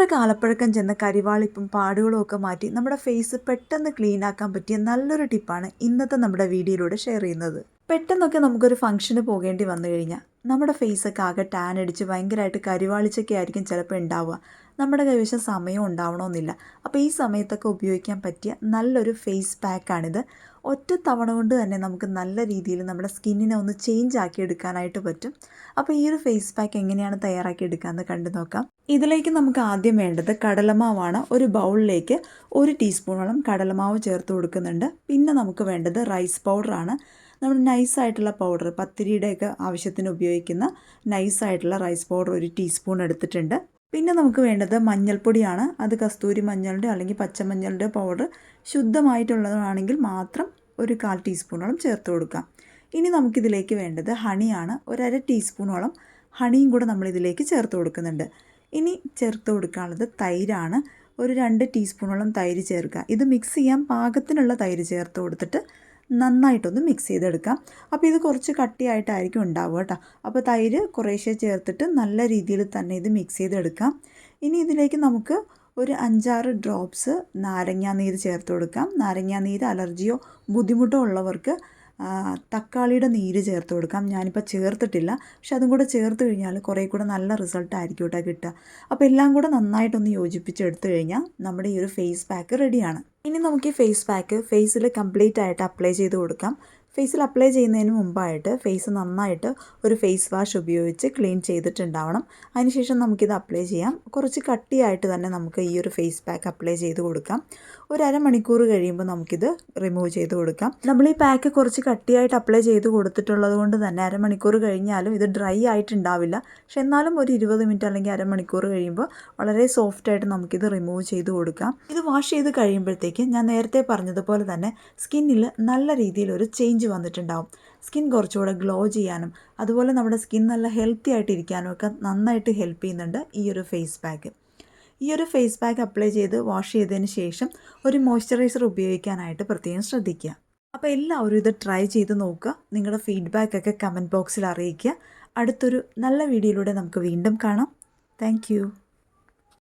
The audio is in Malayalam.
എത്ര കാലപ്പഴക്കം ചെന്ന കരിവാളിപ്പും പാടുകളും ഒക്കെ മാറ്റി നമ്മുടെ ഫേസ് പെട്ടെന്ന് ക്ലീൻ ആക്കാൻ പറ്റിയ നല്ലൊരു ടിപ്പാണ് ഇന്നത്തെ നമ്മുടെ വീഡിയോയിലൂടെ ഷെയർ ചെയ്യുന്നത്. പെട്ടെന്നൊക്കെ നമുക്കൊരു ഫംഗ്ഷന് പോകേണ്ടി വന്നു കഴിഞ്ഞാൽ നമ്മുടെ ഫേസൊക്കെ ആകെ ടാൻ അടിച്ച് ഭയങ്കരമായിട്ട് കരിവാളിച്ചൊക്കെ ആയിരിക്കും ചിലപ്പോൾ ഉണ്ടാവുക. നമ്മുടെ കൈവശം സമയം ഉണ്ടാവണമെന്നില്ല. അപ്പോൾ ഈ സമയത്തൊക്കെ ഉപയോഗിക്കാൻ പറ്റിയ നല്ലൊരു ഫേസ് പാക്കാണിത് ഒറ്റ തവണ കൊണ്ട് തന്നെ നമുക്ക് നല്ല രീതിയിൽ നമ്മുടെ സ്കിന്നിനെ ഒന്ന് ചേഞ്ച് ആക്കി എടുക്കാനായിട്ട് പറ്റും. അപ്പോൾ ഈ ഒരു ഫേസ് പാക്ക് എങ്ങനെയാണ് തയ്യാറാക്കി എടുക്കാമെന്ന് കണ്ടു നോക്കാം. ഇതിലേക്ക് നമുക്ക് ആദ്യം വേണ്ടത് കടലമാവാണ്. ഒരു ബൗളിലേക്ക് ഒരു ടീസ്പൂണോളം കടലമാവ് ചേർത്ത് കൊടുക്കുന്നുണ്ട്. പിന്നെ നമുക്ക് വേണ്ടത് റൈസ് പൗഡറാണ് നമ്മൾ നൈസായിട്ടുള്ള പൗഡർ പത്തിരിയുടെയൊക്കെ ആവശ്യത്തിന് ഉപയോഗിക്കുന്ന നൈസായിട്ടുള്ള റൈസ് പൗഡർ ഒരു ടീസ്പൂൺ എടുത്തിട്ടുണ്ട്. പിന്നെ നമുക്ക് വേണ്ടത് മഞ്ഞൾപ്പൊടിയാണ്. അത് കസ്തൂരി മഞ്ഞളുടെ അല്ലെങ്കിൽ പച്ചമഞ്ഞളുടെ പൗഡർ ശുദ്ധമായിട്ടുള്ളതാണെങ്കിൽ മാത്രം ഒരു കാൽ ടീസ്പൂണോളം ചേർത്ത് കൊടുക്കാം. ഇനി നമുക്കിതിലേക്ക് വേണ്ടത് ഹണിയാണ്. ഒരര ടീസ്പൂണോളം ഹണിയും കൂടെ നമ്മളിതിലേക്ക് ചേർത്ത് കൊടുക്കുന്നുണ്ട്. ഇനി ചേർത്ത് കൊടുക്കാനുള്ളത് തൈരാണ്. ഒരു രണ്ട് ടീസ്പൂണോളം തൈര് ചേർക്കുക. ഇത് മിക്സ് ചെയ്യാൻ പാകത്തിനുള്ള തൈര് ചേർത്ത് കൊടുത്തിട്ട് നന്നായിട്ടൊന്ന് മിക്സ് ചെയ്തെടുക്കാം. അപ്പോൾ ഇത് കുറച്ച് കട്ടിയായിട്ടായിരിക്കും ഉണ്ടാവുക കേട്ടോ. അപ്പോൾ തൈര് കുറേശ്ശെ ചേർത്തിട്ട് നല്ല രീതിയിൽ തന്നെ ഇത് മിക്സ് ചെയ്തെടുക്കാം. ഇനി ഇതിലേക്ക് നമുക്ക് ഒരു അഞ്ചാറ് ഡ്രോപ്സ് നാരങ്ങാ നീര് ചേർത്ത് കൊടുക്കാം. നാരങ്ങാ നീര് അലർജിയോ ബുദ്ധിമുട്ടോ ഉള്ളവർക്ക് തക്കാളിയുടെ നീര് ചേർത്ത് കൊടുക്കാം. ഞാനിപ്പോൾ ചേർത്തിട്ടില്ല. പക്ഷെ അതും കൂടെ ചേർത്ത് കഴിഞ്ഞാൽ കുറേ കൂടെ നല്ല റിസൾട്ട് ആയിരിക്കും കേട്ടോ കിട്ടുക. അപ്പോൾ എല്ലാം കൂടെ നന്നായിട്ടൊന്ന് യോജിപ്പിച്ചെടുത്തു കഴിഞ്ഞാൽ നമ്മുടെ ഈ ഒരു ഫേസ് പാക്ക് റെഡിയാണ് ഇനി നമുക്ക് ഈ ഫേസ് പാക്ക് ഫേസിൽ കംപ്ലീറ്റ് ആയിട്ട് അപ്ലൈ ചെയ്ത് കൊടുക്കാം. ഫേസിൽ അപ്ലൈ ചെയ്യുന്നതിന് മുമ്പായിട്ട് ഫേസ് നന്നായിട്ട് ഒരു ഫേസ് വാഷ് ഉപയോഗിച്ച് ക്ലീൻ ചെയ്തിട്ടുണ്ടാവണം. അതിനുശേഷം നമുക്കിത് അപ്ലൈ ചെയ്യാം. കുറച്ച് കട്ടിയായിട്ട് തന്നെ നമുക്ക് ഈ ഒരു ഫേസ് പാക്ക് അപ്ലൈ ചെയ്ത് കൊടുക്കാം. ഒരു അരമണിക്കൂർ കഴിയുമ്പോൾ നമുക്കിത് റിമൂവ് ചെയ്ത് കൊടുക്കാം. നമ്മൾ ഈ പാക്ക് കുറച്ച് കട്ടിയായിട്ട് അപ്ലൈ ചെയ്ത് കൊടുത്തിട്ടുള്ളത് കൊണ്ട് തന്നെ അരമണിക്കൂർ കഴിഞ്ഞാലും ഇത് ഡ്രൈ ആയിട്ടുണ്ടാവില്ല. പക്ഷെ എന്നാലും ഒരു ഇരുപത് മിനിറ്റ് അല്ലെങ്കിൽ അരമണിക്കൂർ കഴിയുമ്പോൾ വളരെ സോഫ്റ്റായിട്ട് നമുക്കിത് റിമൂവ് ചെയ്ത് കൊടുക്കാം. ഇത് വാഷ് ചെയ്ത് കഴിയുമ്പോഴത്തേക്ക് ഞാൻ നേരത്തെ പറഞ്ഞതുപോലെ തന്നെ സ്കിന്നിൽ നല്ല രീതിയിൽ ഒരു ചേഞ്ച് വന്നിട്ടുണ്ടാവും. സ്കിൻ കുറച്ചുകൂടെ ഗ്ലോ ചെയ്യാനും അതുപോലെ നമ്മുടെ സ്കിൻ നല്ല ഹെൽത്തി ആയിട്ട് ഇരിക്കാനും ഒക്കെ നന്നായിട്ട് ഹെൽപ്പ് ചെയ്യുന്നുണ്ട് ഈ ഒരു ഫേസ് പാക്ക്. ഈ ഒരു ഫേസ് പാക്ക് അപ്ലൈ ചെയ്ത് വാഷ് ചെയ്തതിന് ശേഷം ഒരു മോയ്സ്ചറൈസർ ഉപയോഗിക്കാനായിട്ട് പ്രത്യേകം ശ്രദ്ധിക്കുക. അപ്പോൾ എല്ലാവരും ഇത് ട്രൈ ചെയ്ത് നോക്കുക. നിങ്ങളുടെ ഫീഡ്ബാക്ക് ഒക്കെ കമന്റ് ബോക്സിൽ അറിയിക്കുക. അടുത്തൊരു നല്ല വീഡിയോയിലൂടെ നമുക്ക് വീണ്ടും കാണാം. താങ്ക്